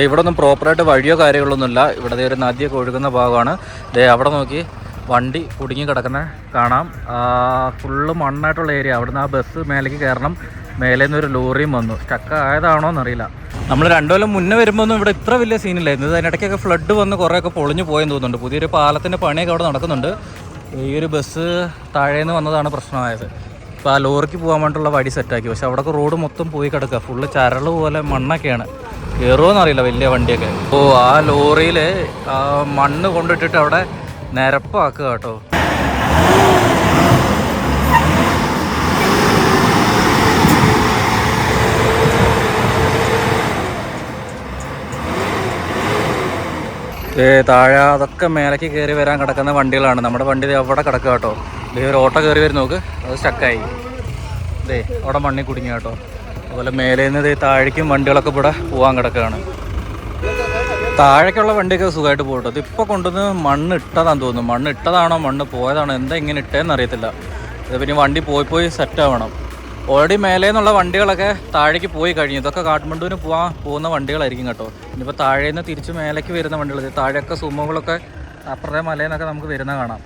ഇവിടെ ഒന്നും പ്രോപ്പറായിട്ട് വഴിയോ കാര്യങ്ങളൊന്നുമില്ല. ഇവിടെ ഒരു നദിയൊക്കെ ഒഴുകുന്ന ഭാഗമാണ്. ദേ അവിടെ നോക്കി വണ്ടി കുടുങ്ങി കിടക്കുന്ന കാണാം. ഫുള്ള് മണ്ണായിട്ടുള്ള ഏരിയ അവിടുന്ന് ആ ബസ് മേലേക്ക് കയറണം. മേലെ നിന്ന് ഒരു ലോറിയും വന്നു. സ്റ്റക്ക് ആയതാണോ എന്നറിയില്ല. നമ്മൾ രണ്ടു കൊല്ലം മുന്നേ വരുമ്പോൾ ഒന്നും ഇവിടെ ഇത്ര വലിയ സീനില്ലായിരുന്നു അതിനിടയ്ക്കൊക്കെ ഫ്ലഡ് വന്ന് കുറേയൊക്കെ പൊളിഞ്ഞു പോയെന്ന് തോന്നുന്നുണ്ട്. പുതിയൊരു പാലത്തിന്റെ പണിയൊക്കെ അവിടെ നടക്കുന്നുണ്ട്. ഈ ഒരു ബസ് താഴേന്ന് വന്നതാണ് പ്രശ്നമായത്. ഇപ്പോൾ ആ ലോറിക്ക് പോകാൻ വേണ്ടിയുള്ള വഴി സെറ്റാക്കി. പക്ഷെ അവിടെയൊക്കെ റോഡ് മൊത്തം പോയി കിടക്കുക. ഫുള്ള് ചരൾ പോലെ മണ്ണൊക്കെയാണ്. കയറുമോയെന്നറിയില്ല വലിയ വണ്ടിയൊക്കെ. ഓ ആ ലോറിയിൽ മണ്ണ് കൊണ്ടിട്ടിട്ട് അവിടെ നിരപ്പാക്കുക കേട്ടോ. താഴെ അതൊക്കെ മേലേക്ക് കയറി വരാൻ കിടക്കുന്ന വണ്ടികളാണ്. നമ്മുടെ വണ്ടി അവിടെ കിടക്കുക കേട്ടോ. ദേ ഒരു ഓട്ടോ കയറി വരും നോക്ക്. അത് സ്റ്റക്കായി ദേ അവിടെ മണ്ണി കുടുങ്ങി കേട്ടോ. അതുപോലെ മേലെ നിന്ന് ദേ താഴേക്കും വണ്ടികളൊക്കെ ഇവിടെ പോകാൻ കിടക്കുകയാണ്. താഴേക്കുള്ള വണ്ടിയൊക്കെ സുഖമായിട്ട് പോകട്ടോ. ഇതിപ്പോൾ കൊണ്ടുവന്ന് മണ്ണ് ഇട്ടതാന്ന് തോന്നുന്നു. മണ്ണ് ഇട്ടതാണോ മണ്ണ് പോയതാണോ എന്താ ഇങ്ങനെ ഇട്ടേന്ന് അറിയത്തില്ല. ഇത് പിന്നെ വണ്ടി പോയി പോയി സെറ്റ് ആവണം. ഓൾറെഡി മേലെ വണ്ടികളൊക്കെ താഴേക്ക് പോയി കഴിഞ്ഞു. ഇതൊക്കെ കാഠ്മണ്ഡുവിന് പോകാൻ പോകുന്ന വണ്ടികളായിരിക്കും കേട്ടോ. ഇനിയിപ്പോൾ താഴേന്ന് തിരിച്ച് മേലേക്ക് വരുന്ന വണ്ടികൾ താഴെയൊക്കെ സുമോകളൊക്കെ അപ്പുറത്തെ മലയിൽ നിന്നൊക്കെ നമുക്ക് വരുന്ന കാണാം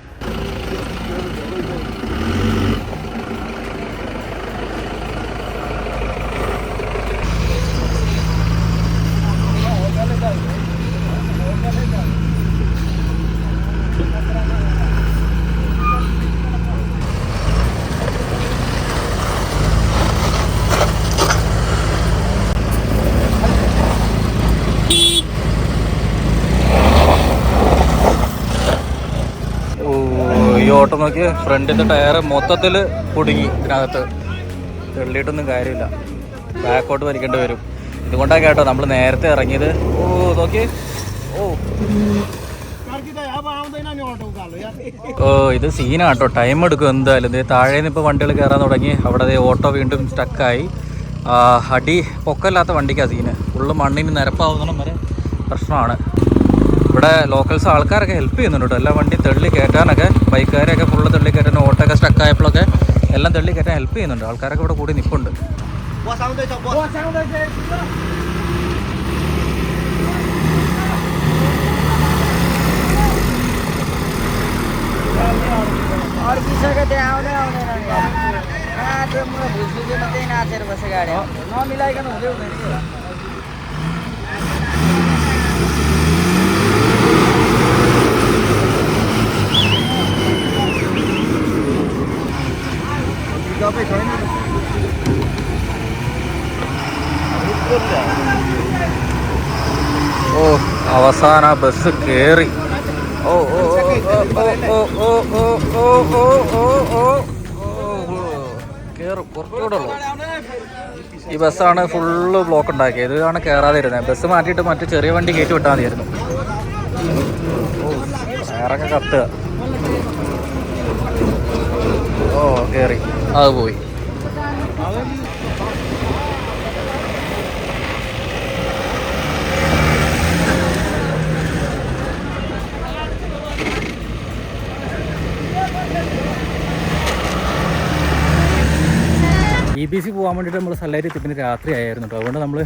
ഓ, ഈ ഓട്ടം നോക്കി ഫ്രണ്ടിന്റെ ടയർ മൊത്തത്തിൽ കുടുങ്ങി ഇതിനകത്ത്. തെള്ളിയിട്ടൊന്നും കാര്യമില്ല. ബാക്കോട്ട് വലിക്കേണ്ടി വരും. ഇതുകൊണ്ടാണ് കേട്ടോ നമ്മൾ നേരത്തെ ഇറങ്ങിയത്. ഓ നോക്കി. ഓ. ഓ ഇത് സീനാട്ടോ. ടൈം എടുക്കും എന്തായാലും. ഇത് താഴെ നിന്ന് ഇപ്പോൾ വണ്ടികൾ കയറാൻ തുടങ്ങി. അവിടെ ഓട്ടോ വീണ്ടും സ്റ്റക്കായി. അടി പൊക്കല്ലാത്ത വണ്ടിക്കാണ് സീന്. ഫുള്ള് മണ്ണിന് നിരപ്പാവുന്ന വരെ പ്രശ്നമാണ്. ഇവിടെ ലോക്കൽസ് ആൾക്കാരൊക്കെ ഹെൽപ്പ് ചെയ്യുന്നുണ്ട് കേട്ടോ എല്ലാ വണ്ടി തള്ളി കയറ്റാനൊക്കെ ബൈക്കുകാരെയൊക്കെ ഫുള്ള് തള്ളി കയറ്റാൻ ഓട്ടോ ഒക്കെ സ്റ്റക്ക് ആയപ്പോഴൊക്കെ എല്ലാം തള്ളി കയറ്റാൻ ഹെൽപ്പ് ചെയ്യുന്നുണ്ട് ആൾക്കാരൊക്കെ ഇവിടെ കൂടി നിൽപ്പുണ്ട്
और पीछे के ते आउने आउने न यार आ त्यो मलाई भुसभुसे मात्रै नाचेर बसेको गाडी नमिलाइकन हुँदै हुँदैन
ഓ അവസാന ബസ് കേറി ഓ ഓ ഓ ഓ ഓ ഓ ഓ ഓ കുറച്ചുകൂടെ ഉള്ളൂ ഈ ബസ്സാണ് ഫുള്ള് ബ്ലോക്ക് ഉണ്ടാക്കിയത് ഇതാണ് കയറാതെ ഇരുന്നത് ബസ് മാറ്റിയിട്ട് മറ്റു ചെറിയ വണ്ടി കയറ്റി വിട്ടാൽ മതിയായിരുന്നു ഓ ടയറൊക്കെ കത്തുക ഓ കയറി അത് പോയി. ഇ ബി സി പോകാൻ വേണ്ടിയിട്ട് നമ്മൾ സല്ലാരി എത്തിപ്പിന് രാത്രി ആയിരുന്നു കേട്ടോ അതുകൊണ്ട് നമ്മൾ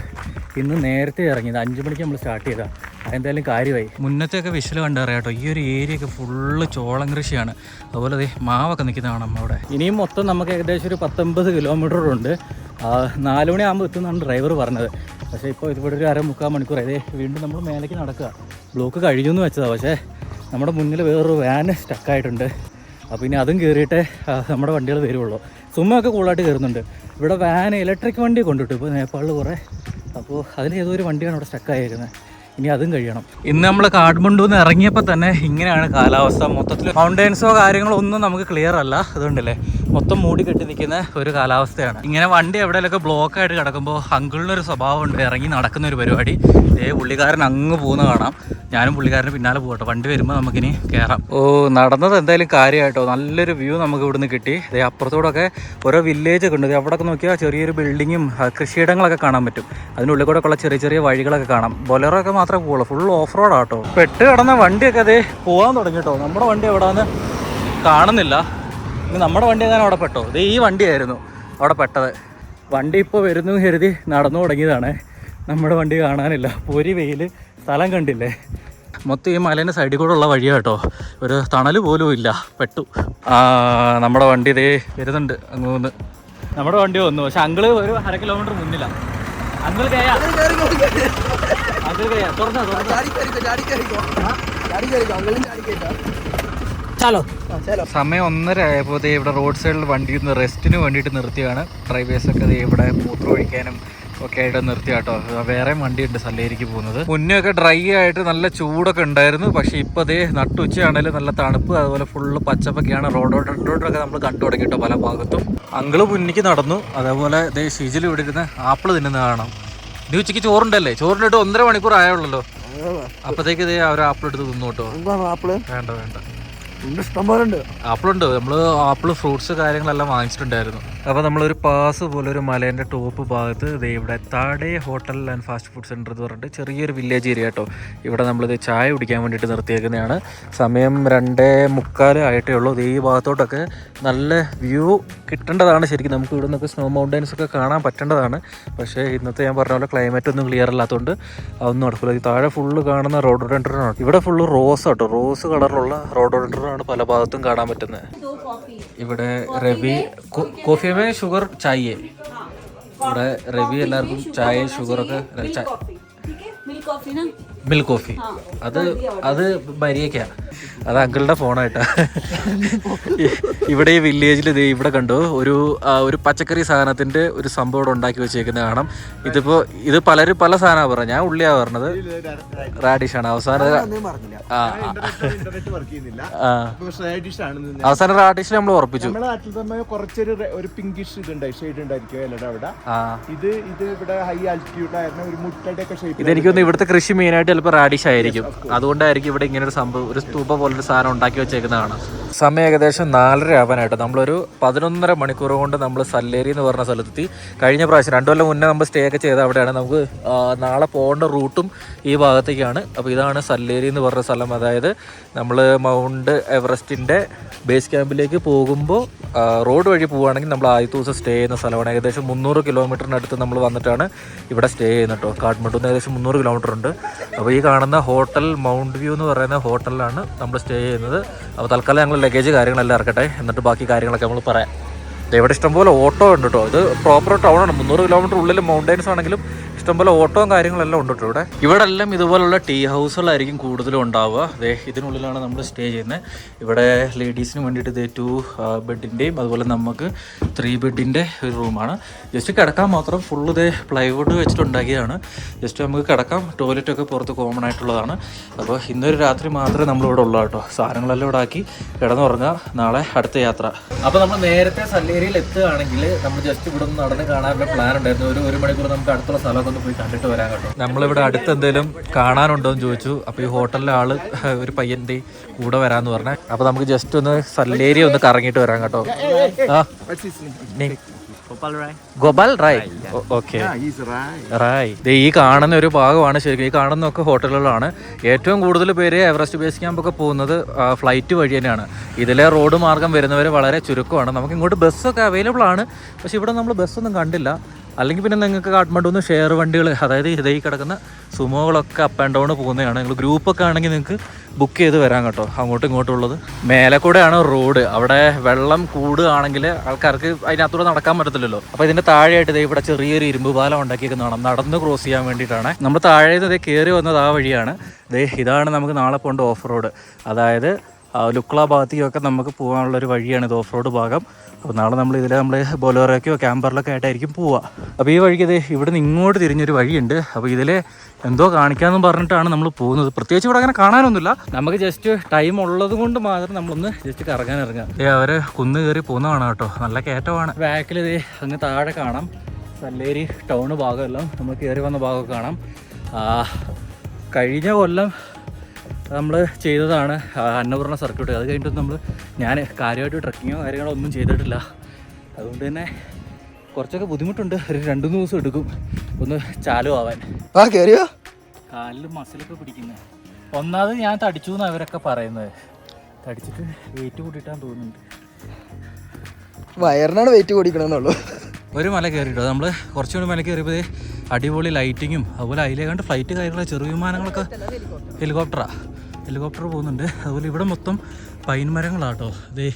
ഇന്ന് നേരത്തെ ഇറങ്ങിയത് അഞ്ച് മണിക്ക് നമ്മൾ സ്റ്റാർട്ട് ചെയ്താൽ അതെന്തായാലും കാര്യമായി. മുന്നത്തെയൊക്കെ വിഷൽ കണ്ടറിയാം കേട്ടോ. ഈ ഒരു ഏരിയ ഒക്കെ ഫുള്ള് ചോളം കൃഷിയാണ്. അതുപോലെ ദേ മാവൊക്കെ നിൽക്കുന്നതാണ് നമ്മളവിടെ അവിടെ. ഇനിയും മൊത്തം നമുക്ക് ഏകദേശം ഒരു പത്തൊമ്പത് കിലോമീറ്റർ ഉണ്ട്. നാല് മണിയാകുമ്പോൾ എത്തുന്നതാണ് ഡ്രൈവർ പറഞ്ഞത്. പക്ഷേ ഇപ്പോൾ ഇവിടെ ഒരു അര മുക്കാൽ മണിക്കൂർ. അതേ വീണ്ടും നമ്മൾ മേലേക്ക് നടക്കുക. ബ്ലോക്ക് കഴിഞ്ഞു എന്ന് വെച്ചതാണ് പക്ഷേ നമ്മുടെ മുന്നിൽ വേറൊരു വാന് സ്റ്റക്കായിട്ടുണ്ട് അപ്പോൾ ഇനി അതും കയറിയിട്ടേ നമ്മുടെ വണ്ടികൾ വരുള്ളൂ സുമ്മയൊക്കെ കൂളായിട്ട് കയറുന്നുണ്ട് ഇവിടെ വാൻ ഇലക്ട്രിക് വണ്ടി കൊണ്ടിട്ടു. ഇപ്പോൾ നേപ്പാളിൽ കുറേ. അപ്പോൾ അതിൽ ഏതോ ഒരു വണ്ടിയാണ് അവിടെ സ്റ്റക്കായിരിക്കുന്നത് ഇനി അതും കഴിയണം. ഇന്ന് നമ്മൾ കാഠ്മണ്ഡു നിന്ന് ഇറങ്ങിയപ്പോൾ തന്നെ ഇങ്ങനെയാണ് കാലാവസ്ഥ. മൊത്തത്തിൽ മൗണ്ടൈൻസോ കാര്യങ്ങളോ ഒന്നും നമുക്ക് ക്ലിയർ അല്ല. അതുകൊണ്ടല്ലേ മൊത്തം മൂടി കെട്ടി നിൽക്കുന്ന ഒരു കാലാവസ്ഥയാണ്. ഇങ്ങനെ വണ്ടി എവിടെയെങ്കിലൊക്കെ ബ്ലോക്ക് ആയിട്ട് കിടക്കുമ്പോൾ അങ്കിളിനൊരു സ്വഭാവമുണ്ട്. ഇറങ്ങി നടക്കുന്ന ഒരു പരിപാടി. ഏ പുള്ളിക്കാരൻ അങ്ങ് പോകുന്ന കാണാം. ഞാനും പുള്ളിക്കാരന് പിന്നാലെ പോകട്ടെ വണ്ടി വരുമ്പോൾ നമുക്കിനി കയറാം ഓ നടന്നത് എന്തായാലും കാര്യമായിട്ടോ നല്ലൊരു വ്യൂ നമുക്ക് ഇവിടുന്ന് കിട്ടി. അതേ അപ്പുറത്തോടൊക്കെ ഓരോ വില്ലേജ് ഒക്കെ ഉണ്ട്. അവിടെ അവിടെയൊക്കെ നോക്കിയാൽ ചെറിയൊരു ബിൽഡിങ്ങും കൃഷിയിടങ്ങളൊക്കെ കാണാൻ പറ്റും. അതിനുള്ളിൽ കൂടെ ഉള്ള ചെറിയ ചെറിയ വഴികളൊക്കെ കാണാം. ബൊലറോ ഒക്കെ മാത്രമേ പോകുള്ളൂ ഫുൾ ഓഫ് റോഡ് ആട്ടോ. പെട്ട് കിടന്ന വണ്ടിയൊക്കെ അതേ പോകാൻ തുടങ്ങിട്ടോ നമ്മുടെ വണ്ടി എവിടെയാന്ന് കാണുന്നില്ല. നമ്മുടെ വണ്ടി എങ്ങനെ അവിടെ പെട്ടോ. ഇത് ഈ വണ്ടിയായിരുന്നു അവിടെ പെട്ടത്. വണ്ടി ഇപ്പോൾ വരുന്നു കരുതി നടന്നു തുടങ്ങിയതാണ്. നമ്മുടെ വണ്ടി കാണാനില്ല. പൊരി വെയിൽ സ്ഥലം കണ്ടില്ലേ? മൊത്തം ഈ മലേന്റെ സൈഡിൽ കൂടെ ഉള്ള വഴിയാ കേട്ടോ. ഒരു തണൽ പോലും ഇല്ല. പെട്ടു. ആ നമ്മുടെ വണ്ടി ഇതേ വരുന്നുണ്ട് അങ്ങോന്ന് നമ്മുടെ വണ്ടി വന്നു. പക്ഷെ അങ്കിൾ ഒരു അര കിലോമീറ്റർ മുന്നില്ല അങ്കിൾ തുറന്നോ
ചാലോ.
സമയം ഒന്നര ആയപ്പോൾ ദേ ഇവിടെ റോഡ് സൈഡിൽ വണ്ടി ഒന്ന് റെസ്റ്റിന് വേണ്ടിയിട്ട് നിർത്തിയാണ്. ഡ്രൈവേഴ്സൊക്കെ ദേ ഇവിടെ മൂത്രം ഒഴിക്കാനും ഒക്കെ ആയിട്ട് നിർത്തി കേട്ടോ. വേറെ വണ്ടിയുണ്ട് സല്ലേരിക്ക് പോകുന്നത്. മുന്നേ ഒക്കെ ഡ്രൈ ആയിട്ട് നല്ല ചൂടൊക്കെ ഉണ്ടായിരുന്നു. പക്ഷെ ഇപ്പൊ അതേ നട്ടുച്ചയാണെങ്കിലും നല്ല തണുപ്പ് അതുപോലെ ഫുള്ള് പച്ചപ്പൊക്കെയാണ്. റോഡോട്ട് റോഡൊക്കെ നമ്മൾ കണ്ടു തുടങ്ങി കേട്ടോ പല ഭാഗത്തും. അങ്കിൾ മുന്നിക്ക് നടന്നു. അതേപോലെ ദേ ഷിജിൽ ഇവിടെ ഇരുന്ന് ആപ്പിൾ തിന്നുന്ന കാണാം. ഇനി ഉച്ചയ്ക്ക് ചോറുണ്ടല്ലേ? ചോറിനിട്ട് ഒന്നര മണിക്കൂർ ആയുള്ളല്ലോ. അപ്പത്തേക്ക് ഇതേ അവർ ആപ്പിൾ എടുത്ത് തിന്നു കേട്ടോ. വേണ്ട വേണ്ട. ആപ്പിളുണ്ട്. നമ്മൾ ആപ്പിൾ ഫ്രൂട്ട്സ് കാര്യങ്ങളെല്ലാം വാങ്ങിച്ചിട്ടുണ്ടായിരുന്നു. അപ്പോൾ നമ്മളൊരു പാസ് പോലെ ഒരു മലേന്റെ ടോപ്പ് ഭാഗത്ത് ദേ ഇവിടെ താടെ hotel and fast food centre എന്ന് പറഞ്ഞിട്ട് ചെറിയൊരു വില്ലേജ് ഏരിയ കേട്ടോ. ഇവിടെ നമ്മളിത് ചായ കുടിക്കാൻ വേണ്ടിയിട്ട് നിർത്തിയേക്കുന്നതാണ്. സമയം രണ്ടേ മുക്കാൽ ആയിട്ടേ ഉള്ളൂ. ദേ ഈ ഭാഗത്തോട്ടൊക്കെ നല്ല വ്യൂ കിട്ടേണ്ടതാണ്. ശരിക്കും നമുക്ക് ഇവിടെ നിന്നൊക്കെ സ്നോ മൗണ്ടൻസ് ഒക്കെ കാണാൻ പറ്റേണ്ടതാണ്. പക്ഷേ ഇന്നത്തെ ഞാൻ പറഞ്ഞ പോലെ ക്ലൈമറ്റ് ഒന്നും ക്ലിയർ അല്ലാത്തതുകൊണ്ട് അതൊന്നും നടക്കില്ല താഴെ ഫുള്ള് കാണുന്ന റോഡ് റോഡോഡെൻഡ്രനാണ് ഇവിടെ ഫുള്ള് റോസ് കേട്ടോ. റോസ് കളറിലുള്ള മാത്രമാണ് പല ഭാഗത്തും കാണാൻ പറ്റുന്നത്. ഇവിടെ രവി കോഫിയമേ ഷുഗർ ചായ. ഇവിടെ രവി എല്ലാവർക്കും ചായ ഷുഗറൊക്കെ മിൽക്ക് കോഫി. അത് അത് മരിയക്കാ അത് അങ്കിളുടെ ഫോണായിട്ടാ. ഇവിടെ ഈ വില്ലേജിൽ ഇത് ഇവിടെ കണ്ടു? ഒരു ഒരു പച്ചക്കറി സാധനത്തിന്റെ ഒരു സംഭവം ഇവിടെ ഉണ്ടാക്കി വെച്ചേക്കുന്നത് കാണാം. ഇതിപ്പോ ഇത് പലരും പല സാധനമാണ് പറഞ്ഞത്. ഞാൻ ഉള്ളിയാ പറഞ്ഞത്. റാഡിഷ് ആണ്. അവസാനം
ഒന്നും പറഞ്ഞില്ല.
ആ
ഇന്റർനെറ്റ് വർക്ക് ചെയ്യുന്നില്ല.
ആ.
ഡിഷ് ആണ്
അവസാനം റാഡിഷിൽ നമ്മൾ ഉറപ്പിച്ചു.
കുറച്ചൊരു ഒരു പിങ്കിഷ് ഇതുണ്ടായി ഷെയ്ഡ് ഉണ്ടായിരിക്കും അവിടെ. ഇത് ഇത് ഇവിടെ ഹൈ ആൾട്ടിറ്റ്യൂഡ് ആയിരുന്ന ഒരു മുട്ടയുടെ ഒക്കെ ഷേപ്പ്
ഇതെനിക്ക് തോന്നുന്നു ഇവിടുത്തെ കൃഷി മെയിനായിട്ട് ചിലപ്പോൾ റാഡിഷ് ആയിരിക്കും. അതുകൊണ്ടായിരിക്കും ഇവിടെ ഇങ്ങനെ ഒരു സംഭവം ഒരു സ്തൂപ പോലൊരു സാധനം ഉണ്ടാക്കി വെച്ചേക്കുന്നതാണ്. സമയം ഏകദേശം നാലര ആവാനായിട്ട്. നമ്മളൊരു പതിനൊന്നര മണിക്കൂർ കൊണ്ട് നമ്മൾ സല്ലേരി എന്ന് പറഞ്ഞ സ്ഥലത്തെത്തി. കഴിഞ്ഞ പ്രാവശ്യം രണ്ടു കൊല്ലം മുന്നേ നമ്മൾ സ്റ്റേ ഒക്കെ ചെയ്ത അവിടെയാണ് നമുക്ക് നാളെ പോകേണ്ട റൂട്ടും ഈ ഭാഗത്തേക്കാണ്. അപ്പോൾ ഇതാണ് സല്ലേരി എന്ന് പറഞ്ഞ സ്ഥലം. അതായത് നമ്മൾ മൗണ്ട് എവറസ്റ്റിന്റെ ബേസ് ക്യാമ്പിലേക്ക് പോകുമ്പോൾ റോഡ് വഴി പോവുകയാണെങ്കിൽ നമ്മൾ ആദ്യത്തെ ദിവസം സ്റ്റേ ചെയ്യുന്ന സ്ഥലമാണ്. ഏകദേശം മുന്നൂറ് കിലോമീറ്ററിനടുത്ത് നമ്മൾ വന്നിട്ടാണ് ഇവിടെ സ്റ്റേ ചെയ്യുന്നത് കേട്ടോ. കാഠ്മണ്ഡുന്ന് ഏകദേശം മുന്നൂറ് കിലോമീറ്റർ ഉണ്ട്. അപ്പോൾ ഈ കാണുന്ന ഹോട്ടൽ മൗണ്ട് വ്യൂ എന്ന് പറയുന്ന ഹോട്ടലിലാണ് നമ്മൾ സ്റ്റേ ചെയ്യുന്നത്. അപ്പോൾ തൽക്കാലം ഞങ്ങൾ ലഗേജ് കാര്യങ്ങളെല്ലാം ഇറക്കട്ടെ. എന്നിട്ട് ബാക്കി കാര്യങ്ങളൊക്കെ നമ്മൾ പറയാം. ഇവിടെ ഇഷ്ടംപോലെ ഓട്ടോ ഉണ്ട് കേട്ടോ ഇത് പ്രോപ്പർ ടൗൺ ആണ്. മുന്നൂറ് കിലോമീറ്റർ ഉള്ളിൽ മൗണ്ടൈൻസ് ആണെങ്കിലും ഇഷ്ടംപോലെ ഓട്ടോയും കാര്യങ്ങളെല്ലാം ഉണ്ട് കേട്ടോ ഇവിടെ. ഇവിടെ എല്ലാം ഇതുപോലുള്ള ടീ ഹൗസുകളായിരിക്കും കൂടുതലും ഉണ്ടാവുക. ദേ ഇതിനുള്ളിലാണ് നമ്മൾ സ്റ്റേ ചെയ്യുന്നത്. ഇവിടെ ലേഡീസിന് വേണ്ടിയിട്ട് ദേ ടു ബെഡിന്റെയും അതുപോലെ നമുക്ക് ത്രീ ബെഡിന്റെ ഒരു റൂമാണ് ജസ്റ്റ് കിടക്കാൻ മാത്രം ഫുൾ ദേ പ്ലൈവുഡ് വെച്ചിട്ട് ഉണ്ടാക്കിയതാണ് ജസ്റ്റ് നമുക്ക് കിടക്കാം. ടോയ്ലറ്റൊക്കെ പുറത്ത് കോമൺ ആയിട്ടുള്ളതാണ്. അപ്പോൾ ഇന്നൊരു രാത്രി മാത്രമേ നമ്മളിവിടെ ഉള്ളൂ കേട്ടോ സാധനങ്ങളെല്ലാം ഇവിടെ ആക്കി കിടന്നുറങ്ങുക നാളെ അടുത്ത യാത്ര. അപ്പോൾ നമ്മൾ നേരത്തെ സല്ലേരിയിൽ എത്തുകയാണെങ്കിൽ നമ്മൾ ജസ്റ്റ് ഇവിടെ നിന്ന് നടന്ന് കാണാനുള്ള പ്ലാൻ ഉണ്ടായിരുന്നു. ഒരു ഒരു മണിക്കൂർ നമുക്ക് അടുത്തുള്ള സ്ഥലമൊക്കെ ഒന്ന് പോയി കണ്ടിട്ട് വരാൻ കേട്ടോ. നമ്മളിവിടെ അടുത്ത് എന്തെങ്കിലും കാണാനുണ്ടോ എന്ന് ചോദിച്ചു. അപ്പോൾ ഈ ഹോട്ടലിലെ ആൾ ഒരു പയ്യന്റെ കൂടെ വരാന്ന് പറഞ്ഞേ. അപ്പോൾ നമുക്ക് ജസ്റ്റ് ഒന്ന് സല്ലേരി ഒന്ന് കറങ്ങിയിട്ട് വരാൻ കേട്ടോ. ആ? ഗോപാൽ റായ്. ഓക്കെ. റായ്. ദേ ഈ കാണുന്ന ഒരു ഭാഗമാണ് ശരിക്കും ഈ കാണുന്നൊക്കെ ഹോട്ടലുകളാണ്. ഏറ്റവും കൂടുതൽ പേര് എവറസ്റ്റ് ബേസ് ക്യാമ്പൊക്കെ പോകുന്നത് ഫ്ലൈറ്റ് വഴി തന്നെയാണ്. ഇതിലെ റോഡ് മാർഗം വരുന്നവർ വളരെ ചുരുക്കമാണ്. നമുക്ക് ഇങ്ങോട്ട് ബസ്സൊക്കെ അവൈലബിൾ ആണ്. പക്ഷെ ഇവിടെ നമ്മൾ ബസ്സൊന്നും കണ്ടില്ല. അല്ലെങ്കിൽ പിന്നെ നിങ്ങൾക്ക് കാഠ്മണ്ഡുന്ന് ഷെയർ വണ്ടികൾ അതായത് ഇതേ കിടക്കുന്ന സുമോകളൊക്കെ അപ്പ് ആൻഡ് ഡൗൺ പോകുന്നതാണ്. നിങ്ങൾ ഗ്രൂപ്പൊക്കെ ആണെങ്കിൽ നിങ്ങൾക്ക് ബുക്ക് ചെയ്ത് വരാം കേട്ടോ. അങ്ങോട്ടും ഇങ്ങോട്ടും ഉള്ളത്. മേലെ കൂടെയാണ് റോഡ് അവിടെ വെള്ളം കൂടുകയാണെങ്കിൽ ആൾക്കാർക്ക് അതിനകത്തൂടെ നടക്കാൻ പറ്റത്തില്ലല്ലോ. അപ്പോൾ ഇതിന്റെ താഴെയായിട്ട് ഇതേ ഇവിടെ ചെറിയൊരു ഇരുമ്പ് പാലം ഉണ്ടാക്കിയേക്കുന്നതാണ് നടന്ന് ക്രോസ് ചെയ്യാൻ വേണ്ടിയിട്ടാണ്. നമ്മൾ താഴെ നിന്ന് ദേ കയറി വന്നത് ആ വഴിയാണ്. ഇതേ ഇതാണ് നമുക്ക് നാളെ പോകേണ്ട ഓഫ് റോഡ് അതായത് ലുക്ല ഭാഗത്തേക്കൊക്കെ നമുക്ക് പോകാനുള്ളൊരു വഴിയാണ് ഇത് ഓഫ് റോഡ് ഭാഗം. അപ്പോൾ നാളെ നമ്മൾ ഇതിൽ നമ്മൾ ബോലോറയ്ക്കോ ക്യാമ്പറിലൊക്കെ ആയിട്ടായിരിക്കും പോവുക അപ്പോൾ ഈ വഴിക്ക് ഇത് ഇവിടെ നിന്ന് ഇങ്ങോട്ട് തിരിഞ്ഞൊരു വഴിയുണ്ട്. അപ്പോൾ ഇതിൽ എന്തോ കാണിക്കാമെന്ന് പറഞ്ഞിട്ടാണ് നമ്മൾ പോകുന്നത്. പ്രത്യേകിച്ച് ഇവിടെ അങ്ങനെ കാണാനൊന്നുമില്ല. നമുക്ക് ജസ്റ്റ് ടൈം ഉള്ളത് കൊണ്ട് മാത്രം നമ്മളൊന്ന് ജസ്റ്റ് കറങ്ങാൻ ഇറങ്ങാം. ഏ അവർ കുന്ന് കയറി പോകുന്നതാണ് കേട്ടോ. നല്ല കയറ്റമാണ്. ബാക്കിൽ ഇത് അങ്ങ് താഴെ കാണാം. സല്ലേരി ടൗൺ ഭാഗമെല്ലാം. നമ്മൾ കയറി വന്ന ഭാഗമൊക്കെ കാണാം. കഴിഞ്ഞ കൊല്ലം നമ്മൾ ചെയ്തതാണ് അന്നപൂർണ സർക്യൂട്ട്. അത് കഴിഞ്ഞിട്ട് നമ്മൾ ഞാൻ കാര്യമായിട്ട് ട്രക്കിങ്ങോ കാര്യങ്ങളോ ഒന്നും ചെയ്തിട്ടില്ല. അതുകൊണ്ട് തന്നെ കുറച്ചൊക്കെ ബുദ്ധിമുട്ടുണ്ട്. ഒരു രണ്ട് മൂന്ന് ദിവസം എടുക്കും ഒന്ന് ചാലു ആവാൻ.
ആ കേറിയോ?
കാലിൽ മസിലൊക്കെ പിടിക്കുന്നത് ഒന്നാമത് ഞാൻ തടിച്ചു എന്ന് അവരൊക്കെ പറയുന്നത്. തടിച്ചിട്ട് വെയിറ്റ് കൂട്ടിയിട്ടാന്ന് തോന്നുന്നുണ്ട്.
വയറിനാണ് വെയിറ്റ് കൂടിക്കണമെന്നുള്ളൂ
ഒരു മല കയറിയിട്ടോ നമ്മൾ കുറച്ചുകൂടി മല കയറിയപ്പോൾ ദേ അടിപൊളി ലൈറ്റിങ്ങും അതുപോലെ അതിലെ കണ്ട് ഫ്ലൈറ്റ് കാര്യങ്ങളൊക്കെ ചെറു വിമാനങ്ങളൊക്കെ ഹെലികോപ്റ്ററാ ഹെലികോപ്റ്റർ പോകുന്നുണ്ട്. അതുപോലെ ഇവിടെ മൊത്തം പൈൻ മരങ്ങളാട്ടോ. ദേ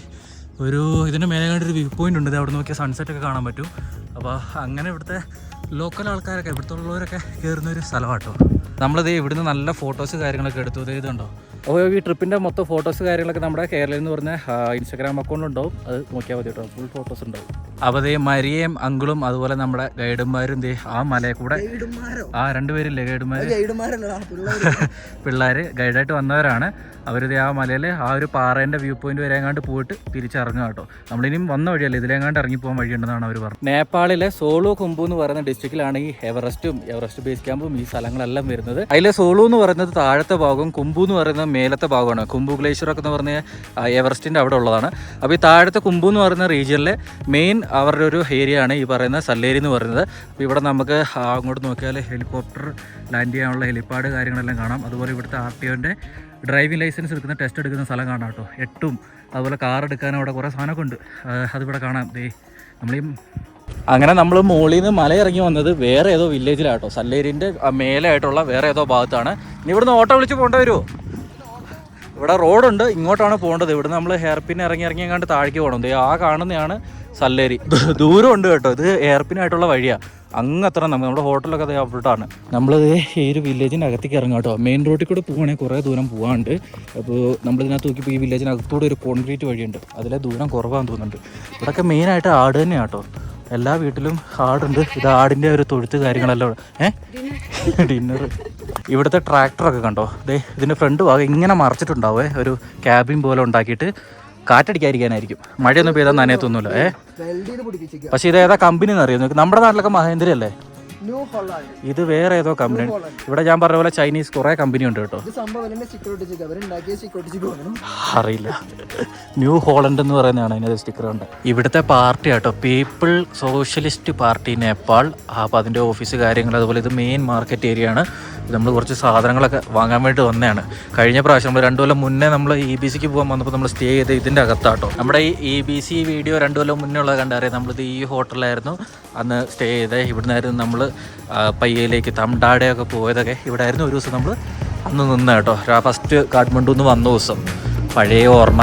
ഒരു ഇതിന്റെ മേലെ കണ്ട് ഒരു വ്യൂ പോയിന്റ് ഉണ്ട്. അവിടെ നോക്കിയാൽ സൺസെറ്റ് ഒക്കെ കാണാൻ പറ്റും. അപ്പോൾ അങ്ങനെ ഇവിടുത്തെ ലോക്കൽ ആൾക്കാരൊക്കെ ഇവിടുത്തെ ഉള്ളവരൊക്കെ കയറുന്ന ഒരു സ്ഥലമാട്ടോ. നമ്മളിത് ഇവിടുന്ന് നല്ല ഫോട്ടോസ് കാര്യങ്ങളൊക്കെ എടുത്തു. ഇത് ഇതുണ്ടോ? അപ്പോൾ ഈ ട്രിപ്പിന്റെ മൊത്തം ഫോട്ടോസ് കാര്യങ്ങളൊക്കെ നമ്മുടെ കേരളയിൽ എന്ന് പറഞ്ഞ ഇൻസ്റ്റാഗ്രാം അക്കൗണ്ട് ഉണ്ടാവും. അത് നോക്കിയാൽ മതി കേട്ടോ. ഫുൾ ഫോട്ടോസ് ഉണ്ടാവും. അപ്പോൾ ദേ മരിയയും അങ്കിളും അതുപോലെ നമ്മുടെ ഗൈഡുമാരും ദേ ആ മലയെ കൂടെ. ആ രണ്ടുപേരില്ലേ
ഗൈഡുമാർ പിള്ളേർ *laughs*
ഗൈഡായിട്ട് വന്നവരാണ്. അവരിത് ആ മലയിൽ ആ ഒരു പാറേന്റെ വ്യൂ പോയിന്റ് വരെ എങ്ങാണ്ട് പോയിട്ട് തിരിച്ചിറങ്ങുക കേട്ടോ. നമ്മളിനിയും വന്ന വഴിയല്ല ഇതിലെങ്ങാണ്ട് ഇറങ്ങി പോകാൻ വഴിയുണ്ടെന്നാണ് അവർ പറഞ്ഞത്. നേപ്പാളിലെ സോളോ കുംബു എന്ന് പറയുന്ന ഡിസ്ട്രിക്റ്റിലാണ് ഈ എവറസ്റ്റും എവറസ്റ്റ് ബേസ് ക്യാമ്പും ഈ സ്ഥലങ്ങളെല്ലാം വരുന്നത്. അതിലെ സോളോ എന്ന് പറയുന്നത് താഴത്തെ ഭാഗവും കുംബു എന്ന് പറയുന്നത് മേലത്തെ ഭാഗമാണ്. കുംബു ഗ്ലേഷ്യർ ഒക്കെ എന്ന് പറഞ്ഞ ആ, എവറസ്റ്റിന്റെ അവിടെ ഉള്ളതാണ്. അപ്പോൾ ഈ താഴത്തെ കുംബു എന്ന് പറയുന്ന റീജിയനിലെ മെയിൻ അവരുടെ ഒരു ഏരിയ ആണ് ഈ പറയുന്ന സല്ലേരി എന്ന് പറയുന്നത്. അപ്പോൾ ഇവിടെ നമുക്ക് അങ്ങോട്ട് നോക്കിയാൽ ഹെലികോപ്റ്റർ ലാൻഡ് ചെയ്യാനുള്ള ഹെലിപ്പാഡ് കാര്യങ്ങളെല്ലാം കാണാം. അതുപോലെ ഇവിടുത്തെ ആർ ടി ഒന്റെ ഡ്രൈവിംഗ് ലൈസൻസ് എടുക്കുന്ന ടെസ്റ്റ് എടുക്കുന്ന സ്ഥലം കാണാം കേട്ടോ. എട്ടും അതുപോലെ കാർ എടുക്കാനും അവിടെ കുറേ സാധനമൊക്കെ ഉണ്ട്. അതിവിടെ കാണാം. ദേ നമ്മളീ അങ്ങനെ നമ്മൾ മുകളിൽ നിന്ന് മല ഇറങ്ങി വന്നത് വേറെ ഏതോ വില്ലേജിലാട്ടോ സല്ലേരിന്റെ മേലെ ആയിട്ടുള്ള വേറെ ഏതോ ഭാഗത്താണ്. ഇനി ഇവിടുന്ന് ഓട്ടോ വിളിച്ച് പോകേണ്ടി വരുമോ ഇവിടെ റോഡുണ്ട് ഇങ്ങോട്ടാണ് പോകേണ്ടത്. ഇവിടെ നമ്മൾ ഹെയർപിൻ ഇറങ്ങി ഇറങ്ങി കണ്ട് താഴേക്ക് പോകണം. ആ കാണുന്നതാണ് സല്ലേരി. ദൂരമുണ്ട് കേട്ടോ. ഇത് ഹെയർപിനായിട്ടുള്ള വഴിയാണ് അങ്ങ് അത്ര നമ്മൾ നമ്മുടെ ഹോട്ടലൊക്കെ ദേ അവിടെയാണ് നമ്മളിത് ഈ ഒരു വില്ലേജിന്റെ അകത്തേക്ക് ഇറങ്ങാം കേട്ടോ. മെയിൻ റോഡിൽ കൂടെ പോവുകയാണെങ്കിൽ കുറേ ദൂരം പോകാണ്ട് അപ്പോൾ നമ്മളിതിനകത്ത് നോക്കിയപ്പോൾ ഈ വില്ലേജിനകത്തൂടെ ഒരു കോൺക്രീറ്റ് വഴിയുണ്ട്. അതിലെ ദൂരം കുറവാന്ന് തോന്നുന്നുണ്ട്. ഇവിടെയൊക്കെ മെയിനായിട്ട് ആട് തന്നെയാണ് കേട്ടോ. എല്ലാ വീട്ടിലും ആടുണ്ട് ഇത് ആടിന്റെ ഒരു തൊഴുത്ത് കാര്യങ്ങളെല്ലാം ഏഹ് ഡിന്നർ ഇവിടുത്തെ ട്രാക്ടറൊക്കെ കണ്ടോ? ദേ ഇതിന്റെ ഫ്രണ്ട് ഭാഗം ഇങ്ങനെ മറച്ചിട്ടുണ്ടാവേ. ഒരു ക്യാബിൻ പോലെ ഉണ്ടാക്കിയിട്ട് കാറ്റടിക്കാതിരിക്കാനായിരിക്കും. മഴയൊന്നും പെയ്താൽ നനയത്തൊന്നുമില്ല.
ഏഹ്
പക്ഷേ ഇത് ഏതാ കമ്പനി എന്ന് അറിയുന്നു നമ്മുടെ നാട്ടിലൊക്കെ മഹേന്ദ്ര അല്ലേ
ന്യൂ ഹോളാണ്ട്
ഇത് വേറെ ഏതോ കമ്പനി ഇവിടെ ഞാൻ പറഞ്ഞ പോലെ ചൈനീസ് കുറെ കമ്പനി ഉണ്ട് കേട്ടോ. അറിയില്ല. ന്യൂ ഹോളണ്ട് എന്ന് പറയുന്നതാണ് അതിന്റെ സ്റ്റിക്കർ ഉണ്ട് ഇവിടുത്തെ പാർട്ടി ആട്ടോ. പീപ്പിൾ സോഷ്യലിസ്റ്റ് പാർട്ടി നേപ്പാൾ അപ്പോൾ അതിന്റെ ഓഫീസ് കാര്യങ്ങൾ അതുപോലെ ഇത് മെയിൻ മാർക്കറ്റ് ഏരിയ ആണ്. നമ്മൾ കുറച്ച് സാധനങ്ങളൊക്കെ വാങ്ങാൻ വേണ്ടി വന്നതാണ്. കഴിഞ്ഞ പ്രാവശ്യം നമ്മൾ രണ്ടു കൊല്ലം മുന്നേ നമ്മൾ ഇ ബി സിക്ക് പോകാൻ വന്നപ്പോൾ നമ്മൾ സ്റ്റേ ചെയ്ത് ഇതിന്റെ അകത്താട്ടോ. നമ്മുടെ ഈ ഇ ബി സി വീഡിയോ രണ്ടു കൊല്ലം മുന്നേ ഉള്ളത് കണ്ടറിയാം നമ്മളിത് ഈ ഹോട്ടലിലായിരുന്നു. അന്ന് സ്റ്റേ ചെയ്തത് ഇവിടുന്നായിരുന്നു നമ്മൾ പയ്യയിലേക്ക് തമിഴ്നാടെയൊക്കെ പോയതൊക്കെ ഇവിടെ ആയിരുന്നു ഒരു ദിവസം നമ്മൾ അന്ന് നിന്ന് കേട്ടോ. ഫസ്റ്റ് കാഠ്മണ്ഡു നിന്ന് വന്ന ദിവസം. പഴയ ഓർമ്മ.